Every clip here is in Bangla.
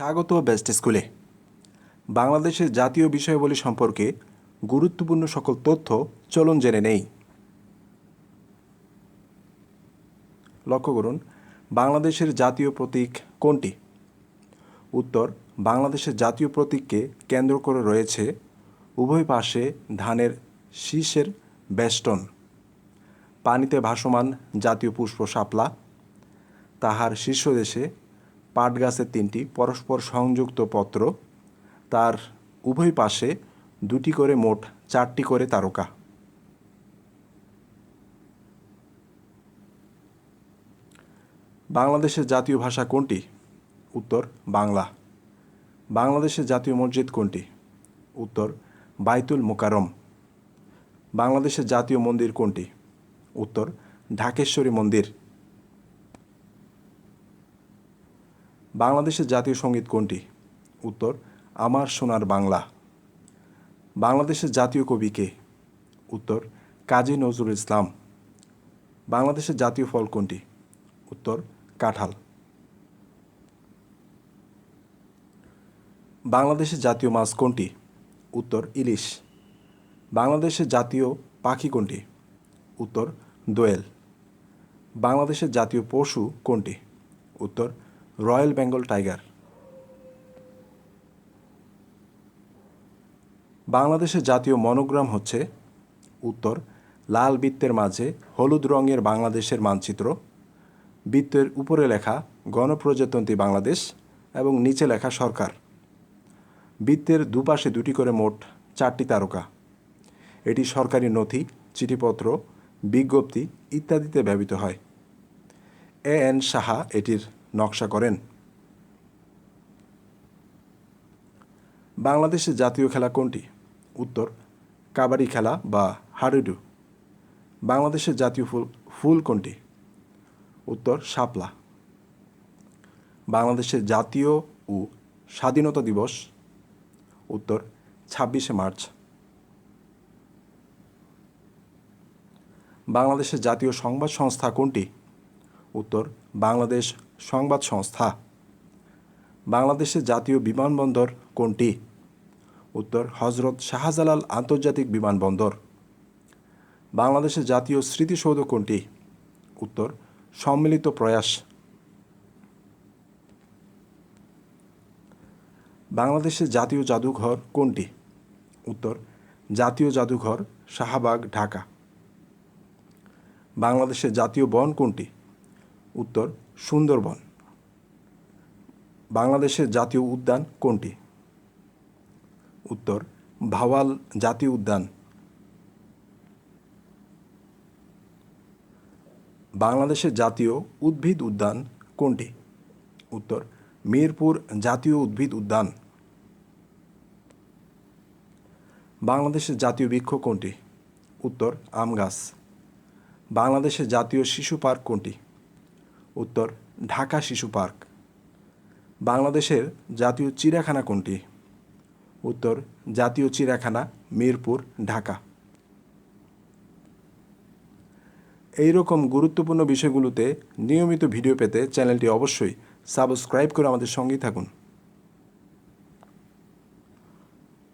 স্বাগত বেস্ট স্কুলে। বাংলাদেশের জাতীয় বিষয়াবলী সম্পর্কে গুরুত্বপূর্ণ সকল তথ্য চলন জেনে নেই। লক্ষ্য করুন, বাংলাদেশের জাতীয় প্রতীক কোনটি? উত্তর, বাংলাদেশের জাতীয় প্রতীককে কেন্দ্র করে রয়েছে উভয় পাশে ধানের শীষের বেষ্টন। পানিতে ভাসমান জাতীয় পুষ্প শাপলা, তাহার শীর্ষদেশে পাট গাছের তিনটি, পরস্পর সংযুক্ত পত্র। তার উভয় পাশে দুটি করে মোট চারটি করে তারকা। বাংলাদেশের জাতীয় ভাষা কোনটি? উত্তর, বাংলা। বাংলাদেশের জাতীয় মসজিদ কোনটি? উত্তর, বাইতুল মোকারম বাংলাদেশের জাতীয় মন্দির কোনটি? উত্তর, ঢাকেশ্বরী মন্দির। বাংলাদেশের জাতীয় সংগীত কোনটি? উত্তর, আমার সোনার বাংলা। বাংলাদেশের জাতীয় কবি কে? উত্তর, কাজী নজরুল ইসলাম। বাংলাদেশের জাতীয় ফল কোনটি? উত্তর, কাঁঠাল। বাংলাদেশের জাতীয় মাছ কোনটি? উত্তর, ইলিশ। বাংলাদেশের জাতীয় পাখি কোনটি? উত্তর, দোয়েল। বাংলাদেশের জাতীয় পশু কোনটি? উত্তর রয়্যাল বেঙ্গল টাইগার। বাংলাদেশের জাতীয় মনোগ্রাম হচ্ছে উত্তর, লাল বৃত্তের মাঝে হলুদ রঙের বাংলাদেশের মানচিত্র, বৃত্তের উপরে লেখা গণপ্রজাতন্ত্রী বাংলাদেশ এবং নিচে লেখা সরকার। বৃত্তের দুপাশে দুটি করে মোট চারটি তারকা। এটি সরকারি নথি, চিঠিপত্র, বিজ্ঞপ্তি ইত্যাদিতে ব্যবহৃত হয়। এ এন সাহা এটির নকশা করেন। বাংলাদেশের জাতীয় খেলা কোনটি? উত্তর, কাবাডি খেলা বা হাডুডু। বাংলাদেশের জাতীয় ফুল ফুল কোনটি? উত্তর, শাপলা। বাংলাদেশের জাতীয় ও স্বাধীনতা দিবস। উত্তর, ছাব্বিশে মার্চ। বাংলাদেশের জাতীয় সংবাদ সংস্থা কোনটি? উত্তর, বাংলাদেশ সংবাদ সংস্থা। বাংলাদেশের জাতীয় বিমানবন্দর কোনটি? উত্তর, হজরত শাহজালাল আন্তর্জাতিক বিমানবন্দর। বাংলাদেশের জাতীয় স্মৃতিসৌধ কোনটি? উত্তর, সম্মিলিত প্রয়াস। বাংলাদেশের জাতীয় জাদুঘর কোনটি? উত্তর, জাতীয় জাদুঘর শাহবাগ, ঢাকা। বাংলাদেশের জাতীয় বন কোনটি? উত্তর, সুন্দরবন। বাংলাদেশের জাতীয় উদ্যান কোনটি? উত্তর, ভাওয়াল জাতীয় উদ্যান। বাংলাদেশের জাতীয় উদ্ভিদ উদ্যান কোনটি? উত্তর, মিরপুর জাতীয় উদ্ভিদ উদ্যান। বাংলাদেশের জাতীয় বৃক্ষ কোনটি? উত্তর আম গাছ বাংলাদেশের জাতীয় শিশু পার্ক কোনটি? উত্তর, ঢাকা শিশু পার্ক। বাংলাদেশের জাতীয় চিড়িয়াখানা কোনটি? উত্তর, জাতীয় চিড়িয়াখানা, মিরপুর, ঢাকা। এই রকম গুরুত্বপূর্ণ বিষয়গুলোতে নিয়মিত ভিডিও পেতে চ্যানেলটি অবশ্যই সাবস্ক্রাইব করে আমাদের সঙ্গেই থাকুন।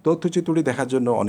তথ্যচিত্রটি দেখার জন্য অনেক